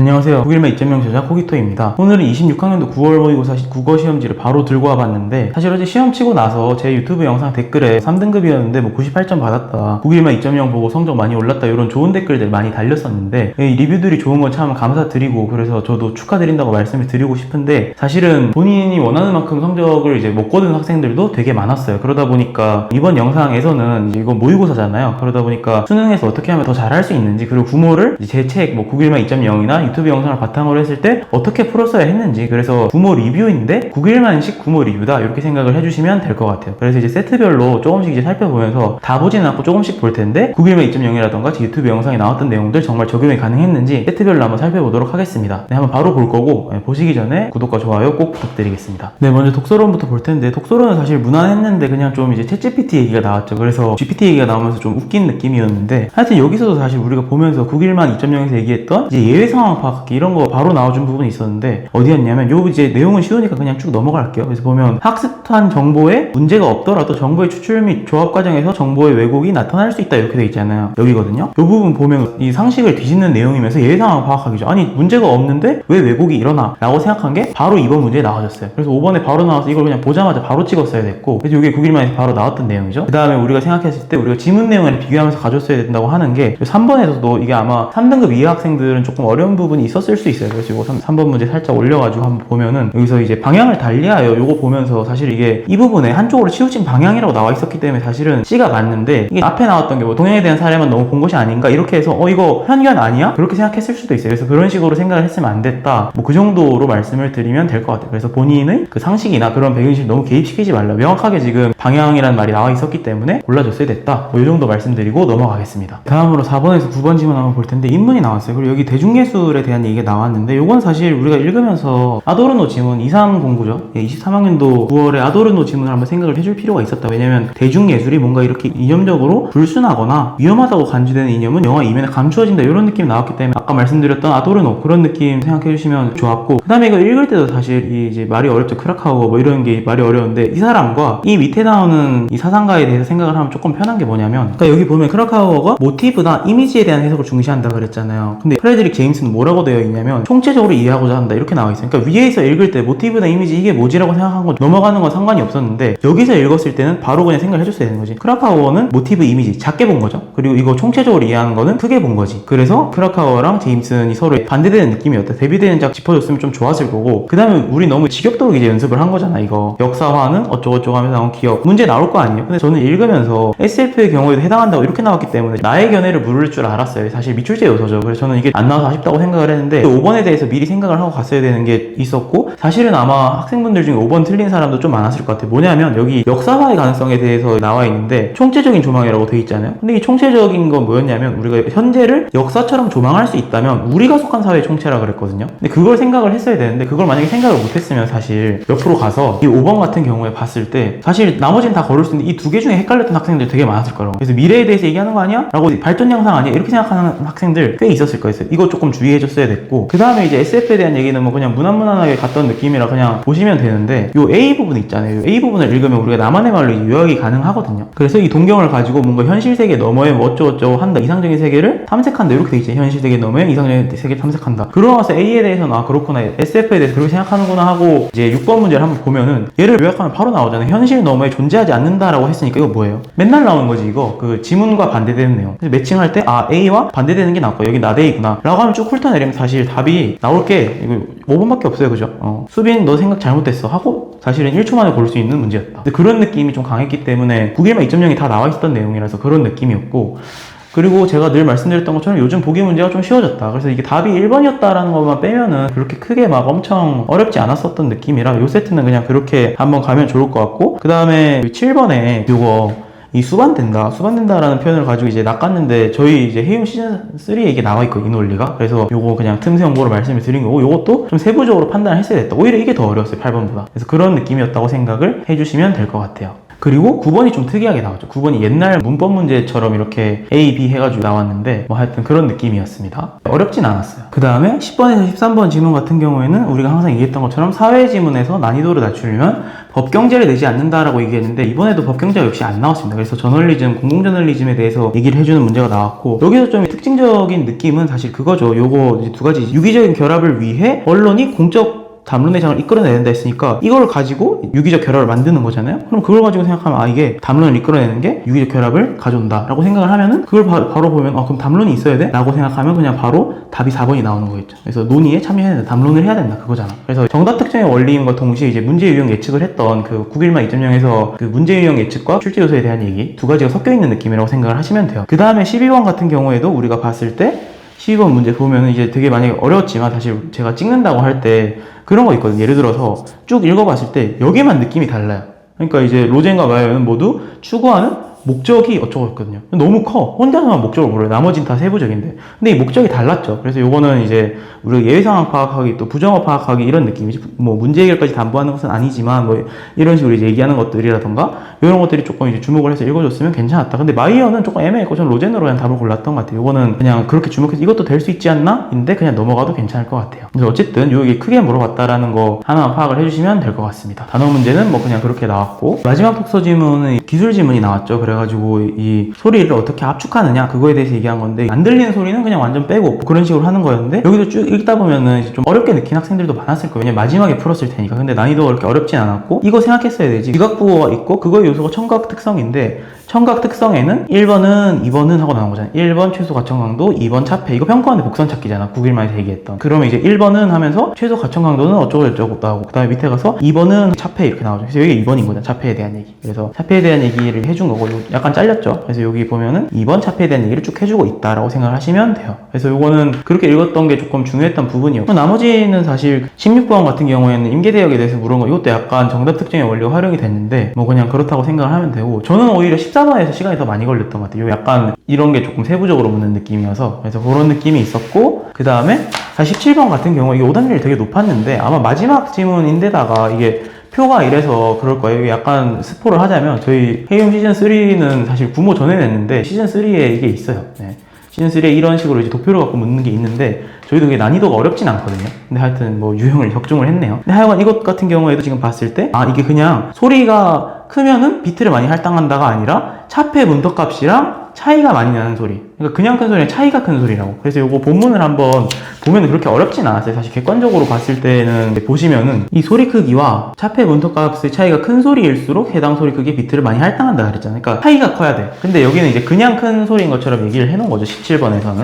안녕하세요. 9일만 2.0 제작 호기토입니다. 오늘은 26학년도 9월 모의고사 시- 국어 시험지를 바로 들고 와봤는데 사실 어제 시험 치고 나서 제 유튜브 영상 댓글에 3등급이었는데 뭐 98점 받았다. 9일만 2.0 보고 성적 많이 올랐다. 이런 좋은 댓글들 많이 달렸었는데 이 리뷰들이 좋은 건 참 감사드리고 그래서 저도 축하드린다고 말씀을 드리고 싶은데 사실은 본인이 원하는 만큼 성적을 이제 못 거둔 학생들도 되게 많았어요. 그러다 보니까 이번 영상에서는 이건 모의고사잖아요. 그러다 보니까 수능에서 어떻게 하면 더 잘할 수 있는지 그리고 구모를 제 책 뭐 9일만 2.0이나 유튜브 영상을 바탕으로 했을 때 어떻게 풀었어야 했는지 그래서 구모 리뷰인데 9일만씩 구모 리뷰다 이렇게 생각을 해주시면 될 것 같아요. 그래서 이제 세트별로 조금씩 이제 살펴보면서 다 보지는 않고 조금씩 볼 텐데 9일만 2.0이라던가 제 유튜브 영상에 나왔던 내용들 정말 적용이 가능했는지 세트별로 한번 살펴보도록 하겠습니다. 네, 한번 바로 볼 거고 네, 보시기 전에 구독과 좋아요 꼭 부탁드리겠습니다. 네, 먼저 독서론부터 볼 텐데 독서론은 사실 무난했는데 그냥 좀 이제 챗 GPT 얘기가 나왔죠. 그래서 GPT 얘기가 나오면서 좀 웃긴 느낌이었는데 하여튼 여기서도 사실 우리가 보면서 9일만 2.0에서 얘기했던 이제 예외 상황 파악하기 이런 거 바로 나와준 부분이 있었는데 어디였냐면 요 이제 내용은 쉬우니까 그냥 쭉 넘어갈게요. 그래서 보면 학습한 정보에 문제가 없더라도 정보의 추출 및 조합 과정에서 정보의 왜곡이 나타날 수 있다 이렇게 돼 있잖아요. 여기거든요. 요 부분 보면 이 상식을 뒤집는 내용이면서 예외 상황 파악하기죠. 아니 문제가 없는데 왜 왜곡이 일어나? 라고 생각한 게 바로 이번 문제에 나와졌어요. 그래서 5번에 바로 나와서 이걸 그냥 보자마자 바로 찍었어야 됐고 그래서 이게 9일만에 바로 나왔던 내용이죠. 그 다음에 우리가 생각했을 때 우리가 지문 내용을 비교하면서 가졌어야 된다고 하는 게 3번에서도 이게 아마 3등급 이하 학생들은 조금 어려운 부분 이 있었을 수 있어요. 그래서 이거 3, 번 문제 살짝 올려가지고 한번 보면은 여기서 이제 방향을 달리하여 요거 보면서 사실 이게 이 부분에 한쪽으로 치우친 방향이라고 나와 있었기 때문에 사실은 C가 맞는데 이게 앞에 나왔던 게 뭐 동양에 대한 사례만 너무 본 것이 아닌가 이렇게 해서 어 이거 현견 아니야? 그렇게 생각했을 수도 있어요. 그래서 그런 식으로 생각을 했으면 안 됐다. 뭐 그 정도로 말씀을 드리면 될 것 같아요. 그래서 본인의 그 상식이나 그런 배경실 너무 개입시키지 말라. 명확하게 지금 방향이라는 말이 나와 있었기 때문에 골라줬어야 됐다. 뭐이 정도 말씀드리고 넘어가겠습니다. 다음으로 4번에서 9번 지문 한번 볼 텐데 인문이 나왔어요. 그리고 여기 대중예술 에 대한 얘기가 나왔는데 이건 사실 우리가 읽으면서 아도르노 지문 2, 3 공부죠. 23학년도 9월에 아도르노 지문을 한번 생각을 해줄 필요가 있었다. 왜냐면 대중예술이 뭔가 이렇게 이념적으로 불순하거나 위험하다고 간주되는 이념은 영화 이면에 감추어진다 이런 느낌이 나왔기 때문에 아까 말씀드렸던 아도르노 그런 느낌 생각해 주시면 좋았고 그 다음에 이거 읽을 때도 사실 이 이제 말이 어렵죠. 크라카우 뭐 이런 게 말이 어려운데 이 사람과 이 밑에 나오는 이 사상가에 대해서 생각을 하면 조금 편한 게 뭐냐면 그러니까 여기 보면 크라카우어가 모티브나 이미지에 대한 해석을 중시한다 그랬잖아요. 근데 프레드릭 제임스는 뭐 라고 되어 있냐면 총체적으로 이해하고자 한다 이렇게 나와 있어요. 그러니까 위에서 읽을 때 모티브나 이미지 이게 뭐지라고 생각한 건 넘어가는 건 상관이 없었는데 여기서 읽었을 때는 바로 그냥 생각을 해줬어야 되는 거지. 크라카우어는 모티브 이미지 작게 본 거죠. 그리고 이거 총체적으로 이해하는 거는 크게 본 거지. 그래서 크라카우어랑 제임슨이 서로 반대되는 느낌이었다. 대비되는 작 짚어줬으면 좀 좋았을 거고 그 다음에 우리 너무 지겹도록 이제 연습을 한 거잖아 이거 역사화는 어쩌고저쩌고 하면서 나온 기억 문제 나올 거 아니에요 근데 저는 읽으면서 SF의 경우에도 해당한다고 이렇게 나왔기 때문에 나의 견해를 물을 줄 알았어요 사실 미출제 요소죠 그래서 저는 이게 안 나와서 아쉽다고 생각 을 했는데 5번에 대해서 미리 생각을 하고 갔어야 되는 게 있었고 사실은 아마 학생분들 중에 5번 틀린 사람도 좀 많았을 것 같아요. 뭐냐면 여기 역사화의 가능성에 대해서 나와 있는데 총체적인 조망이라고 돼 있잖아요. 근데 이 총체적인 건 뭐였냐면 우리가 현재를 역사처럼 조망할 수 있다면 우리가 속한 사회의 총체라 그랬거든요. 근데 그걸 생각을 했어야 되는데 그걸 만약에 생각을 못했으면 사실 옆으로 가서 이 5번 같은 경우에 봤을 때 사실 나머지는 다 걸을 수 있는데 이 두 개 중에 헷갈렸던 학생들 되게 많았을 거라고. 그래서 미래에 대해서 얘기하는 거 아니야? 라고 발전 양상 아니야? 이렇게 생각하는 학생들 꽤 있었을 거였어요. 이거 조금 주의해 줬어야 됐고 그 다음에 이제 SF에 대한 얘기는 뭐 그냥 무난무난하게 갔던 느낌이라 그냥 보시면 되는데 요 A 부분 있잖아요. 요 A 부분을 읽으면 우리가 나만의 말로 요약이 가능하거든요. 그래서 이 동경을 가지고 뭔가 현실 세계 너머에 뭐 어쩌고저쩌고 한다 이상적인 세계를 탐색한다 이렇게 돼 있죠 현실 세계 너머에 이상적인 세계 탐색한다. 그러고 나서 A에 대해서는 아 그렇구나. SF에 대해서 그렇게 생각하는구나 하고 이제 6번 문제를 한번 보면은 얘를 요약하면 바로 나오잖아요. 현실 너머에 존재하지 않는다라고 했으니까 이거 뭐예요? 맨날 나오는 거지 이거. 그 지문과 반대되는 내용. 매칭할 때 아 A와 반대되는 게 나왔고 여기 나대이구나. 라고 하면 쭉 훑어 내리면 사실 답이 나올 게 이거 5번밖에 없어요 그죠? 어. 수빈 너 생각 잘못됐어 하고 사실은 1초 만에 고를 수 있는 문제였다 그런 느낌이 좀 강했기 때문에 9일만 2.0이 다 나와 있었던 내용이라서 그런 느낌이었고 그리고 제가 늘 말씀드렸던 것처럼 요즘 보기 문제가 좀 쉬워졌다. 그래서 이게 답이 1번이었다라는 것만 빼면은 그렇게 크게 막 엄청 어렵지 않았었던 느낌이라 요 세트는 그냥 그렇게 한번 가면 좋을 것 같고 그 다음에 7번에 요거 이 수반된다, 수반된다라는 표현을 가지고 이제 낚았는데 저희 이제 해움 시즌 3에 이게 나와 있고 이 논리가 그래서 요거 그냥 틈새 홍보로 말씀을 드린 거고 요것도 좀 세부적으로 판단을 했어야 됐다. 오히려 이게 더 어려웠어요 8번보다. 그래서 그런 느낌이었다고 생각을 해주시면 될 것 같아요. 그리고 9번이 좀 특이하게 나왔죠. 9번이 옛날 문법 문제처럼 이렇게 A, B 해가지고 나왔는데 뭐 하여튼 그런 느낌이었습니다. 어렵진 않았어요. 그 다음에 10번에서 13번 지문 같은 경우에는 우리가 항상 얘기했던 것처럼 사회 지문에서 난이도를 낮추려면 법경제를 내지 않는다라고 얘기했는데 이번에도 법경제가 역시 안 나왔습니다. 그래서 저널리즘, 공공저널리즘에 대해서 얘기를 해주는 문제가 나왔고 여기서 좀 특징적인 느낌은 사실 그거죠. 요거 두 가지 유기적인 결합을 위해 언론이 공적 담론의 장을 이끌어내야 했으니까 이걸 가지고 유기적 결합을 만드는 거잖아요. 그럼 그걸 가지고 생각하면 아 이게 담론을 이끌어내는 게 유기적 결합을 가져온다라고 생각을 하면은 그걸 바, 로 보면 아 그럼 담론이 있어야 돼? 라고 생각하면 그냥 바로 답이 4번이 나오는 거겠죠. 그래서 논의에 참여해야 된다. 담론을 해야 된다. 그거잖아. 그래서 정답 특정의 원리임과 동시에 이제 문제 유형 예측을 했던 그 9일만 2.0에서 그 문제 유형 예측과 출제 요소에 대한 얘기 두 가지가 섞여 있는 느낌이라고 생각을 하시면 돼요. 그 다음에 12번 같은 경우에도 우리가 봤을 때 12번 문제 보면은 이제 되게 만약에 어려웠지만 사실 제가 찍는다고 할때 그런 거 있거든요. 예를 들어서 쭉 읽어봤을 때 여기만 느낌이 달라요. 그러니까 이제 로젠과 마이어는 모두 추구하는 목적이 어쩌고 했거든요. 너무 커. 혼자서만 목적을 모르요 나머지는 다 세부적인데. 근데 이 목적이 달랐죠. 그래서 요거는 이제 우리가 예외 상황 파악하기 또 부정어 파악하기 이런 느낌이지. 뭐 문제 해결까지 담보하는 것은 아니지만 뭐 이런 식으로 이제 얘기하는 것들이라던가 이런 것들이 조금 이제 주목을 해서 읽어줬으면 괜찮았다. 근데 마이어는 조금 애매했고 전 로젠으로 그냥 답을 골랐던 것 같아요. 요거는 그냥 그렇게 주목해서 이것도 될 수 있지 않나? 인데 그냥 넘어가도 괜찮을 것 같아요. 그래서 어쨌든 요게 크게 물어봤다라는 거 하나만 파악을 해주시면 될 것 같습니다. 단어 문제는 뭐 그냥 그렇게 나왔고 마지막 독서 지문은 기술 지문이 나왔죠. 그래 가지고 이 소리를 어떻게 압축하느냐 그거에 대해서 얘기한 건데 안 들리는 소리는 그냥 완전 빼고 그런 식으로 하는 거였는데 여기도 쭉 읽다 보면은 좀 어렵게 느낀 학생들도 많았을 거예요. 왜냐면 마지막에 풀었을 테니까. 근데 난이도가 그렇게 어렵진 않았고 이거 생각했어야 되지. 지각부호가 있고 그거의 요소가 청각 특성인데 청각 특성에는 1번은 2번은 하고 나온 거잖아요. 1번 최소 가청 강도, 2번 차폐. 이거 평가원의 복선 찾기잖아. 9일 만에서 얘기했던. 그러면 이제 1번은 하면서 최소 가청 강도는 어쩌고 저쩌고 나오고 그 다음에 밑에 가서 2번은 차폐 이렇게 나오죠. 그래서 여기 2번인 거잖아. 차폐에 대한 얘기. 그래서 차폐에 대한 얘기를 해준 거고 약간 잘렸죠. 그래서 여기 보면은 2번 차폐에 대한 얘기를 쭉 해주고 있다라고 생각을 하시면 돼요. 그래서 요거는 그렇게 읽었던 게 조금 중요했던 부분이었고 나머지는 사실 16번 같은 경우에는 임계 대역에 대해서 물은 거 이것도 약간 정답 특정의 원리가 활용이 됐는데 뭐 그냥 그렇다고 생각을 하면 되고 저는 오히려 14 번에서 시간이 더 많이 걸렸던 것 같아요. 약간 이런 게 조금 세부적으로 묻는 느낌이어서 그래서 그런 느낌이 있었고 그 다음에 17번 같은 경우 이게 오답률이 되게 높았는데 아마 마지막 지문인데다가 이게 표가 이래서 그럴 거예요. 약간 스포를 하자면 저희 해용 시즌 3는 사실 구모 전에 냈는데 시즌 3에 이게 있어요. 네. 시즌 3에 이런 식으로 이제 도표를 갖고 묻는 게 있는데 저희도 그게 난이도가 어렵진 않거든요. 근데 하여튼 뭐 유형을 적중을 했네요. 근데 하여간 이것 같은 경우에도 지금 봤을 때 아 이게 그냥 소리가 크면은 비트를 많이 할당한다가 아니라 차폐 문턱 값이랑 차이가 많이 나는 소리. 그러니까 그냥 큰 소리랑 차이가 큰 소리라고. 그래서 이거 본문을 한번 보면 그렇게 어렵진 않았어요. 사실 객관적으로 봤을 때는 보시면은 이 소리 크기와 차폐 문턱 값의 차이가 큰 소리일수록 해당 소리 크기 비트를 많이 할당한다 그랬잖아요. 그러니까 차이가 커야 돼. 근데 여기는 이제 그냥 큰 소리인 것처럼 얘기를 해놓은 거죠. 17번에서는.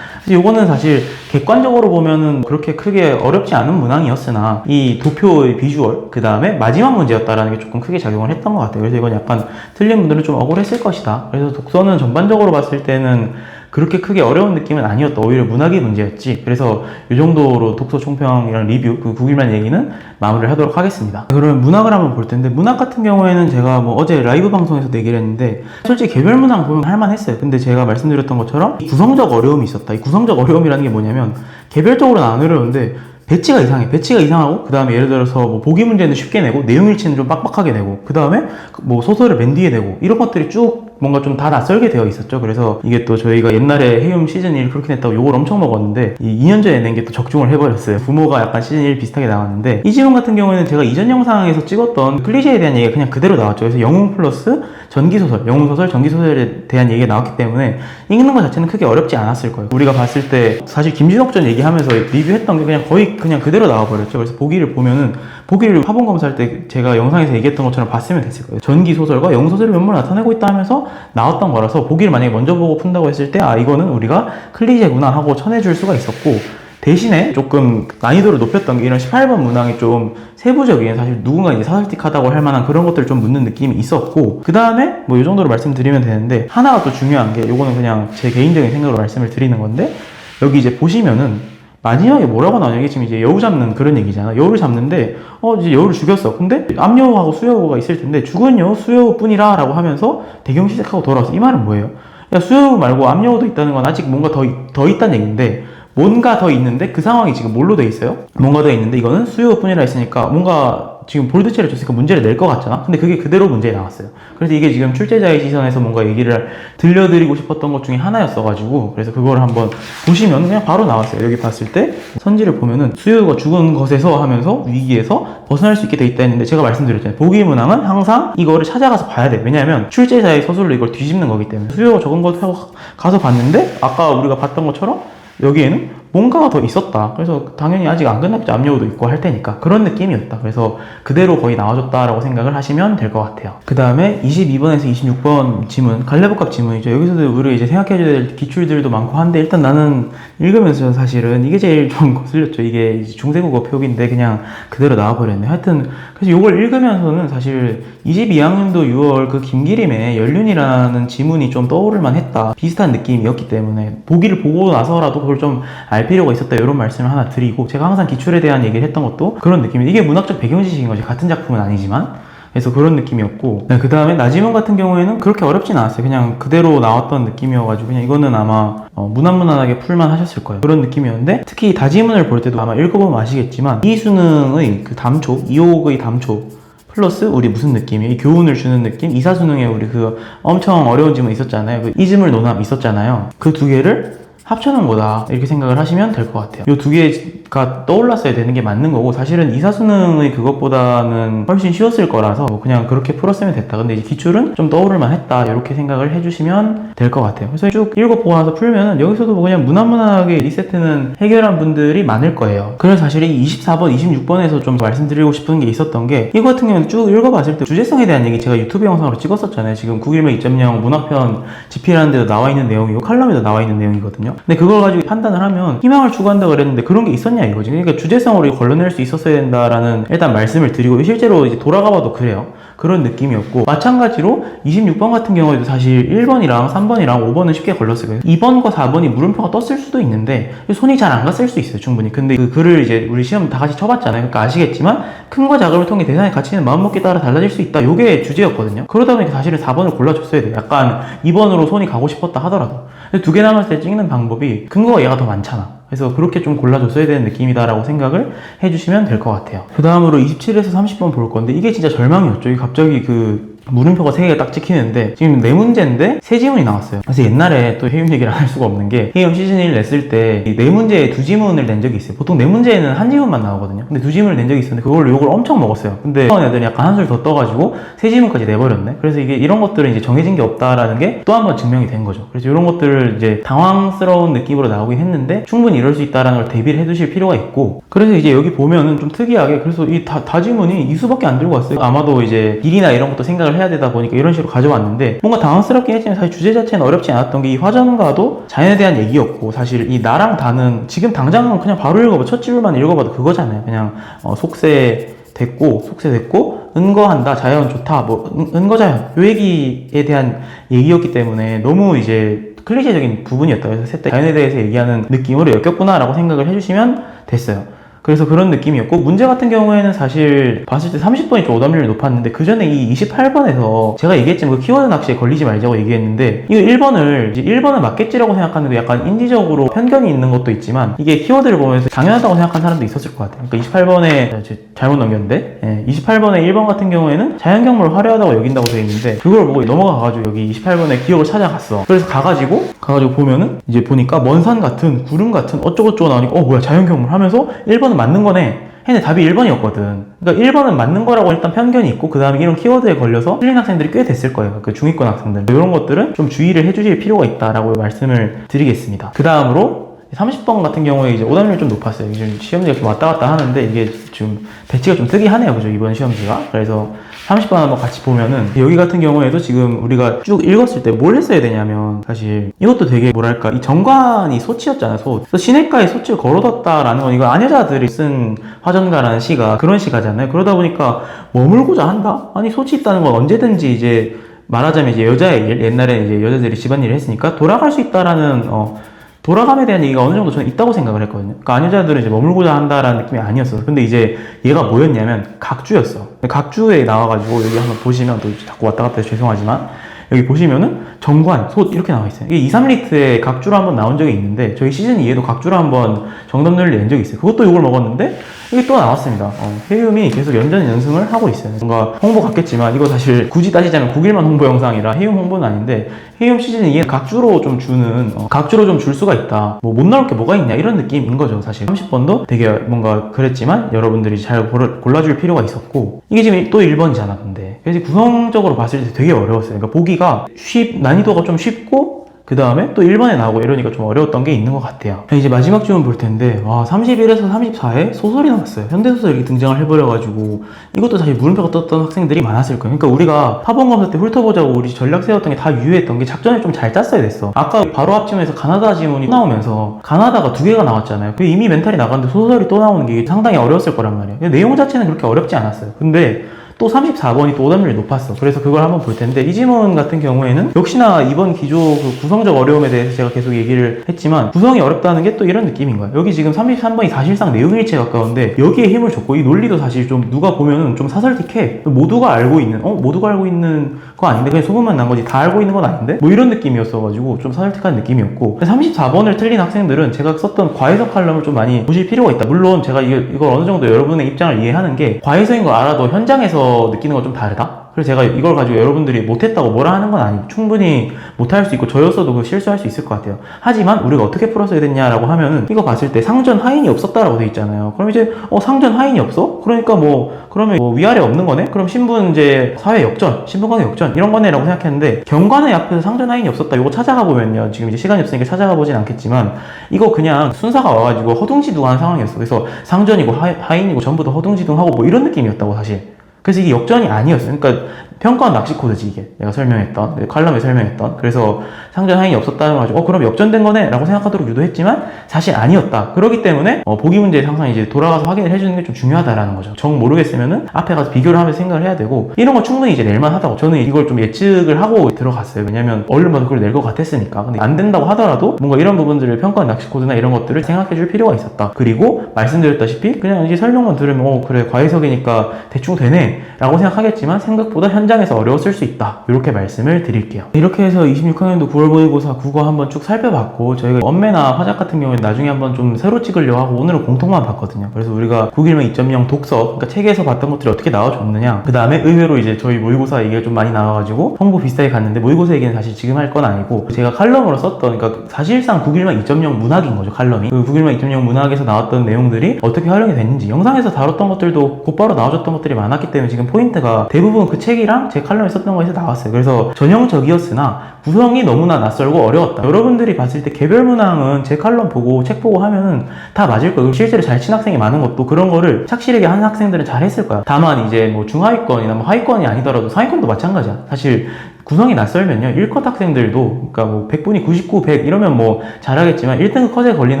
이거는 사실 객관적으로 보면은 그렇게 크게 어렵지 않은 문항이었으나 이 도표의 비주얼 그 다음에 마지막 문제였다라는 게 조금 크게 작용을 했던 것 같아요. 그래서 이건 약간 틀린 분들은 좀 억울했을 것이다. 그래서 독서는 전반적으로 봤을 때는 그렇게 크게 어려운 느낌은 아니었다. 오히려 문학이 문제였지. 그래서 이 정도로 독서 총평이랑 리뷰, 그 9일만 얘기는 마무리를 하도록 하겠습니다. 그러면 문학을 한번 볼 텐데, 문학 같은 경우에는 제가 뭐 어제 라이브 방송에서 얘기를 했는데, 솔직히 개별 문학 보면 할만했어요. 근데 제가 말씀드렸던 것처럼 구성적 어려움이 있었다. 이 구성적 어려움이라는 게 뭐냐면, 개별적으로는 안 어려운데, 배치가 이상해. 배치가 이상하고, 그 다음에 예를 들어서 뭐 보기 문제는 쉽게 내고, 내용 일치는 좀 빡빡하게 내고, 그 다음에 뭐 소설을 맨 뒤에 내고, 이런 것들이 쭉 뭔가 좀 다 낯설게 되어 있었죠. 그래서 이게 또 저희가 옛날에 해움 시즌 1 그렇게 냈다고 욕을 엄청 먹었는데, 이 2년 전에 낸 게 또 적중을 해버렸어요. 부모가 약간 시즌 1 비슷하게 나왔는데, 이 지문 같은 경우에는 제가 이전 영상에서 찍었던 클리셰에 대한 얘기가 그냥 그대로 나왔죠. 그래서 영웅 플러스 전기소설, 영웅소설, 전기소설에 대한 얘기가 나왔기 때문에 읽는 것 자체는 크게 어렵지 않았을 거예요. 우리가 봤을 때 사실 김진옥 전 얘기하면서 리뷰했던 게 그냥 거의 그냥 그대로 나와버렸죠. 그래서 보기를 보면은 보기를 화본 검사할 때 제가 영상에서 얘기했던 것처럼 봤으면 됐을 거예요. 전기소설과 영웅소설을 면모를 나타내고 있다 하면서 나왔던 거라서 보기를 만약에 먼저 보고 푼다고 했을 때 아 이거는 우리가 클리셰구나 하고 쳐내줄 수가 있었고 대신에 조금 난이도를 높였던 게 이런 18번 문항이 좀 세부적인 사실 누군가 이제 사설틱하다고 할 만한 그런 것들을 좀 묻는 느낌이 있었고 그 다음에 뭐 이 정도로 말씀드리면 되는데 하나가 또 중요한 게 요거는 그냥 제 개인적인 생각으로 말씀을 드리는 건데 여기 이제 보시면은 마지막에 뭐라고 나오냐 이게 지금 이제 여우 잡는 그런 얘기잖아 여우를 잡는데 어 이제 여우를 죽였어 근데 암여우하고 수여우가 있을 텐데 죽은 여우 수여우뿐이라 라고 하면서 대경 시작하고 돌아왔어 이 말은 뭐예요? 야 수여우 말고 암여우도 있다는 건 아직 뭔가 더, 더 있다는 얘기인데 뭔가 더 있는데 그 상황이 지금 뭘로 돼 있어요? 뭔가 더 있는데 이거는 수요뿐이라 했으니까 뭔가 지금 볼드체를 줬으니까 문제를 낼 것 같잖아? 근데 그게 그대로 문제에 나왔어요. 그래서 이게 지금 출제자의 시선에서 뭔가 얘기를 들려드리고 싶었던 것 중에 하나였어가지고, 그래서 그걸 한번 보시면 그냥 바로 나왔어요. 여기 봤을 때 선지를 보면은 수요가 죽은 것에서 하면서 위기에서 벗어날 수 있게 돼 있다 했는데 제가 말씀드렸잖아요. 보기 문항은 항상 이거를 찾아가서 봐야 돼. 왜냐하면 출제자의 서술로 이걸 뒤집는 거기 때문에 수요가 적은 것 하고 가서 봤는데 아까 우리가 봤던 것처럼 여기에는 뭔가가 더 있었다. 그래서 당연히 아직 안 끝났죠. 압력도 있고 할 테니까. 그런 느낌이었다. 그래서 그대로 거의 나와줬다라고 생각을 하시면 될 것 같아요. 그 다음에 22번에서 26번 지문, 갈래복합 지문이죠. 여기서도 우리가 이제 생각해줘야 될 기출들도 많고 한데 일단 나는 읽으면서 사실은 이게 제일 좀 거슬렸죠. 이게 중세국어 표기인데 그냥 그대로 나와버렸네. 하여튼 그래서 이걸 읽으면서는 사실 22학년도 6월 그 김기림의 연륜이라는 지문이 좀 떠오를만 했다. 비슷한 느낌이었기 때문에 보기를 보고 나서라도 그걸 좀 알 필요가 있었다. 이런 말씀을 하나 드리고 제가 항상 기출에 대한 얘기를 했던 것도 그런 느낌이 이게 문학적 배경 지식인 거지. 같은 작품은 아니지만 그래서 그런 느낌이었고 그 다음에 나지문 같은 경우에는 그렇게 어렵진 않았어요 그냥 그대로 나왔던 느낌이어가지고 그냥 이거는 아마 어, 무난무난하게 풀만 하셨을 거예요 그런 느낌이었는데 특히 이 다지문을 볼 때도 아마 읽어보면 아시겠지만 이 수능의 그 담초 이옥의 담초 플러스 우리 무슨 느낌이에요? 이 교훈을 주는 느낌? 이사수능에 우리 그 엄청 어려운 지문 있었잖아요 그 이즈물 논합 있었잖아요 그 두 개를 합쳐놓은 거다. 이렇게 생각을 하시면 될 것 같아요. 이 두 개 가 떠올랐어야 되는 게 맞는 거고 사실은 이사수능의 그것보다는 훨씬 쉬웠을 거라서 뭐 그냥 그렇게 풀었으면 됐다. 근데 이제 기출은 좀 떠오를만 했다. 이렇게 생각을 해주시면 될 것 같아요. 그래서 쭉 읽어보고 나서 풀면은 여기서도 뭐 그냥 무난무난하게 리세트는 해결한 분들이 많을 거예요. 그래서 사실 이 24번 26번에서 좀 말씀드리고 싶은 게 있었던 게 이거 같은 경우는 쭉 읽어봤을 때 주제성에 대한 얘기 제가 유튜브 영상으로 찍었었잖아요. 지금 9일매 2.0 문화편 집필하는 데도 나와 있는 내용이고 칼럼에도 나와 있는 내용이거든요. 근데 그걸 가지고 판단을 하면 희망을 추구한다 그랬는데 그런 게 있었냐 이거지. 그러니까 주제성으로 걸러낼 수 있었어야 된다라는 일단 말씀을 드리고 실제로 이제 돌아가 봐도 그래요. 그런 느낌이었고 마찬가지로 26번 같은 경우에도 사실 1번이랑 3번이랑 5번은 쉽게 걸렸을 거예요. 2번과 4번이 물음표가 떴을 수도 있는데 손이 잘 안 갔을 수 있어요 충분히. 근데 그 글을 이제 우리 시험 다 같이 쳐봤잖아요. 그러니까 아시겠지만 큰과 작음을 통해 대상의 가치는 마음먹기에 따라 달라질 수 있다. 요게 주제였거든요. 그러다 보니까 사실은 4번을 골라줬어야 돼요. 약간 2번으로 손이 가고 싶었다 하더라도. 두 개 남았을 때 찍는 방법이 근거가 얘가 더 많잖아 그래서 그렇게 좀 골라줬어야 되는 느낌이다라고 생각을 해주시면 될 것 같아요. 그 다음으로 27에서 30번 볼 건데 이게 진짜 절망이었죠. 갑자기 그 물음표가 3개가 딱 찍히는데 지금 네 문제인데 세 지문이 나왔어요. 그래서 옛날에 또 해임 얘기를 안할 수가 없는 게 해임 시즌 1 냈을 때 네 문제에 두 지문을 낸 적이 있어요. 보통 네 문제에는 한 지문만 나오거든요. 근데 두 지문을 낸 적이 있었는데 그걸로 욕을 엄청 먹었어요. 근데 처음 애들이 약간 한술 더 떠가지고 세 지문까지 내버렸네. 그래서 이게 이런 것들은 이제 정해진 게 없다라는 게 또 한 번 증명이 된 거죠. 그래서 이런 것들을 이제 당황스러운 느낌으로 나오긴 했는데 충분히 이럴 수 있다라는 걸 대비를 해두실 필요가 있고 그래서 이제 여기 보면은 좀 특이하게 그래서 이 다, 다 지문이 이수밖에 안 들고 왔어요. 아마도 이제 길이나 이런 것도 생각을 해야 되다 보니까 이런 식으로 가져왔는데 뭔가 당황스럽긴 했지만 사실 주제 자체는 어렵지 않았던 게 이 화전과도 자연에 대한 얘기였고 사실 이 나랑 다는 지금 당장은 그냥 바로 읽어봐 첫 줄만 읽어봐도 그거잖아요. 그냥 어, 속세 됐고 속세 됐고 은거한다 자연 좋다 뭐 은, 은거자연 요 얘기에 대한 얘기였기 때문에 너무 이제 클리셰적인 부분이었다. 그래서 셋 다 자연에 대해서 얘기하는 느낌으로 엮였구나라고 생각을 해주시면 됐어요. 그래서 그런 느낌이었고 문제 같은 경우에는 사실 봤을 때 30번이 좀 오답률이 높았는데 그 전에 이 28번에서 제가 얘기했지만 그 키워드 낚시에 걸리지 말자고 얘기했는데 이거 1번을 이제 1번을 맞겠지라고 생각하는데 약간 인지적으로 편견이 있는 것도 있지만 이게 키워드를 보면서 당연하다고 생각하는 사람도 있었을 것 같아요. 그러니까 28번에 잘못 넘겼는데 예, 28번에 1번 같은 경우에는 자연경물 화려하다고 여긴다고 되어 있는데 그걸 보고 넘어가가지고 여기 28번에 기억을 찾아갔어. 그래서 가가지고 가가지고 보면은 이제 보니까 먼 산 같은 구름 같은 어쩌고저쩌고 나오니까 어 뭐야 자연경물 하면서 1번 은 맞는 거네. 했는데 답이 1번이었거든. 그러니까 1번은 맞는 거라고 일단 편견이 있고, 그 다음에 이런 키워드에 걸려서 틀린 학생들이 꽤 됐을 거예요. 그 중위권 학생들. 이런 것들은 좀 주의를 해주실 필요가 있다라고 말씀을 드리겠습니다. 그 다음으로 30번 같은 경우에 이제 오답률이 좀 높았어요. 지금 시험지가 좀 왔다 갔다 하는데 이게 좀 배치가 좀 특이하네요. 그죠? 이번 시험지가. 그래서 30번 한번 같이 보면은 여기 같은 경우에도 지금 우리가 쭉 읽었을 때 뭘 했어야 되냐면 사실 이것도 되게 뭐랄까 이 정관이 소치였잖아요. 소. 그래서 시내가에 소치를 걸어뒀다라는 건 이거 아녀자들이 쓴 화전가라는 시가 그런 시가잖아요. 그러다 보니까 머물고자 한다? 아니 소치 있다는 건 언제든지 이제 말하자면 이제 여자의 일, 옛날에 이제 여자들이 집안일을 했으니까 돌아갈 수 있다라는 어 돌아감에 대한 얘기가 어느 정도 저는 있다고 생각을 했거든요. 그러니까 안여자들은 이제 머물고자 한다라는 느낌이 아니었어. 근데 이제 얘가 뭐였냐면 각주였어. 각주에 나와가지고 여기 한번 보시면 또 자꾸 왔다 갔다 해서 죄송하지만 여기 보시면은 정관, 솥 이렇게 나와 있어요. 이게 2, 3리트에 각주로 한번 나온 적이 있는데 저희 시즌 2에도 각주로 한번 정답률을 낸 적이 있어요. 그것도 이걸 먹었는데 이게 또 나왔습니다. 어, 해움이 계속 연전 연승을 하고 있어요. 뭔가 홍보 같겠지만 이거 사실 굳이 따지자면 9일만 홍보 영상이라 해움 홍보는 아닌데 해움 시즌 2에 각주로 좀 주는 어, 각주로 좀 줄 수가 있다. 뭐 못 나올 게 뭐가 있냐 이런 느낌인 거죠. 사실 30번도 되게 뭔가 그랬지만 여러분들이 잘 골라, 골라줄 필요가 있었고 이게 지금 또 1번이잖아 근데 그래서 구성적으로 봤을 때 되게 어려웠어요. 그러니까 보기가 쉽 난이도가 좀 쉽고 그 다음에 또 1번에 나오고 이러니까 좀 어려웠던 게 있는 것 같아요. 이제 마지막 주문 볼 텐데, 와, 31에서 34에 소설이 나왔어요. 현대소설 이렇게 등장을 해버려가지고, 이것도 사실 물음표가 떴던 학생들이 많았을 거예요. 그러니까 우리가 파본검사 때 훑어보자고 우리 전략 세웠던 게 다 유효했던 게 작전을 좀 잘 짰어야 됐어. 아까 바로 앞 지문에서 가나다 지문이 나오면서, 가나다가 두 개가 나왔잖아요. 그 이미 멘탈이 나갔는데 소설이 또 나오는 게 상당히 어려웠을 거란 말이에요. 내용 자체는 그렇게 어렵지 않았어요. 근데, 또 34번이 또 오답률이 높았어. 그래서 그걸 한번 볼 텐데 이 지문 같은 경우에는 역시나 이번 기조 그 구성적 어려움에 대해서 제가 계속 얘기를 했지만 구성이 어렵다는 게 또 이런 느낌인 거야. 여기 지금 33번이 사실상 내용일치에 가까운데 여기에 힘을 줬고 이 논리도 사실 좀 누가 보면은 좀 사설틱해. 모두가 알고 있는 어 모두가 알고 있는 거 아닌데 그냥 소문만 난 거지 다 알고 있는 건 아닌데 뭐 이런 느낌이었어가지고 좀 사설틱한 느낌이었고 34번을 틀린 학생들은 제가 썼던 과외석 칼럼을 좀 많이 보실 필요가 있다. 물론 제가 이걸 어느 정도 여러분의 입장을 이해하는 게 과외석인 걸 알아도 현장에서 느끼는 건 좀 다르다. 그래서 제가 이걸 가지고 여러분들이 못했다고 뭐라 하는 건 아니고 충분히 못할 수 있고 저였어도 그 실수할 수 있을 것 같아요. 하지만 우리가 어떻게 풀었어야 됐냐라고 하면은 이거 봤을 때 상전 하인이 없었다라고 돼 있잖아요. 그럼 이제 어 상전 하인이 없어? 그러니까 뭐 그러면 뭐 위아래 없는 거네? 그럼 신분 이제 사회 역전, 신분관계 역전 이런 거네라고 생각했는데 경관의 앞에서 상전 하인이 없었다. 이거 찾아가 보면요. 지금 이제 시간이 없으니까 찾아가 보진 않겠지만 이거 그냥 순사가 와가지고 허둥지둥한 상황이었어. 그래서 상전이고 하, 하인이고 전부 다 허둥지둥하고 뭐 이런 느낌이었다고 사실. 그래서 이게 역전이 아니었어요. 그러니까 평가원 낚시 코드지 이게 내가 설명했던 네, 칼럼에 설명했던. 그래서 상전 하인이 없었다는 걸 가지고 어 그럼 역전된 거네? 라고 생각하도록 유도했지만 사실 아니었다. 그렇기 때문에 어, 보기 문제에 항상 이제 돌아가서 확인을 해주는 게 좀 중요하다라는 거죠. 정 모르겠으면은 앞에 가서 비교를 하면서 생각을 해야 되고 이런 거 충분히 이제 낼만 하다고. 저는 이걸 좀 예측을 하고 들어갔어요. 왜냐면 얼른 봐도 그걸 낼 것 같았으니까. 근데 안 된다고 하더라도 뭔가 이런 부분들을 평가원 낚시 코드나 이런 것들을 생각해 줄 필요가 있었다. 그리고 말씀드렸다시피 그냥 이제 설명만 들으면 어 그래 과외석이니까 대충 되네. 라고 생각하겠지만 생각보다 현장 에서 어려웠을 수 있다. 이렇게 말씀을 드릴게요. 이렇게 해서 26학년도 9월 모의고사 국어 한번 쭉 살펴봤고 저희가 엄매나 화작 같은 경우에 나중에 한번 좀 새로 찍으려고 하고 오늘은 공통만 봤거든요. 그래서 우리가 9일만 2.0 독서 그러니까 책에서 봤던 것들이 어떻게 나와줬느냐. 그 다음에 의외로 이제 저희 모의고사 얘기가 좀 많이 나와가지고 홍보 비슷하게 갔는데 모의고사 얘기는 사실 지금 할 건 아니고 제가 칼럼으로 썼던 그러니까 사실상 9일만 2.0 문학인 거죠 칼럼이. 그 9일만 2.0 문학에서 나왔던 내용들이 어떻게 활용이 됐는지 영상에서 다뤘던 것들도 곧바로 나와줬던 것들이 많았기 때문에 지금 포인트가 대부분 그 책이랑 제 칼럼에 썼던 거에서 나왔어요. 그래서 전형적이었으나 구성이 너무나 낯설고 어려웠다. 여러분들이 봤을 때 개별 문항은 제 칼럼 보고 책 보고 하면은 다 맞을 거예요. 실제로 잘 친 학생이 많은 것도 그런 거를 착실하게 한 학생들은 잘 했을 거야. 다만 이제 뭐 중하위권이나 뭐 하위권이 아니더라도 상위권도 마찬가지야. 사실 구성이 낯설면요. 1컷 학생들도 그러니까 뭐 100분이 99, 100 이러면 뭐 잘하겠지만 1등 컷에 걸린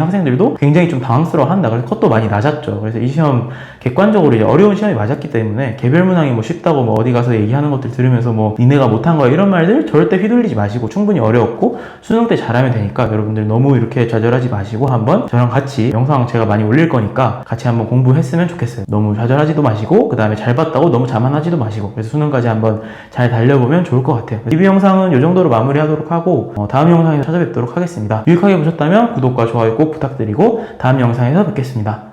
학생들도 굉장히 좀 당황스러워 한다. 그래서 컷도 많이 낮았죠. 그래서 이 시험 객관적으로 이제 어려운 시험이 맞았기 때문에 개별 문항이 뭐 쉽다고 뭐 어디 가서 얘기하는 것들 들으면서 뭐 니네가 못한 거야 이런 말들 절대 휘둘리지 마시고 충분히 어려웠고 수능 때 잘하면 되니까 여러분들 너무 이렇게 좌절하지 마시고 한번 저랑 같이 영상 제가 많이 올릴 거니까 같이 한번 공부했으면 좋겠어요. 너무 좌절하지도 마시고 그 다음에 잘 봤다고 너무 자만하지도 마시고 그래서 수능까지 한번 잘 달려보면 좋을 것 같아요. 리뷰 영상은 이 정도로 마무리하도록 하고 어, 다음 영상에서 찾아뵙도록 하겠습니다. 유익하게 보셨다면 구독과 좋아요 꼭 부탁드리고 다음 영상에서 뵙겠습니다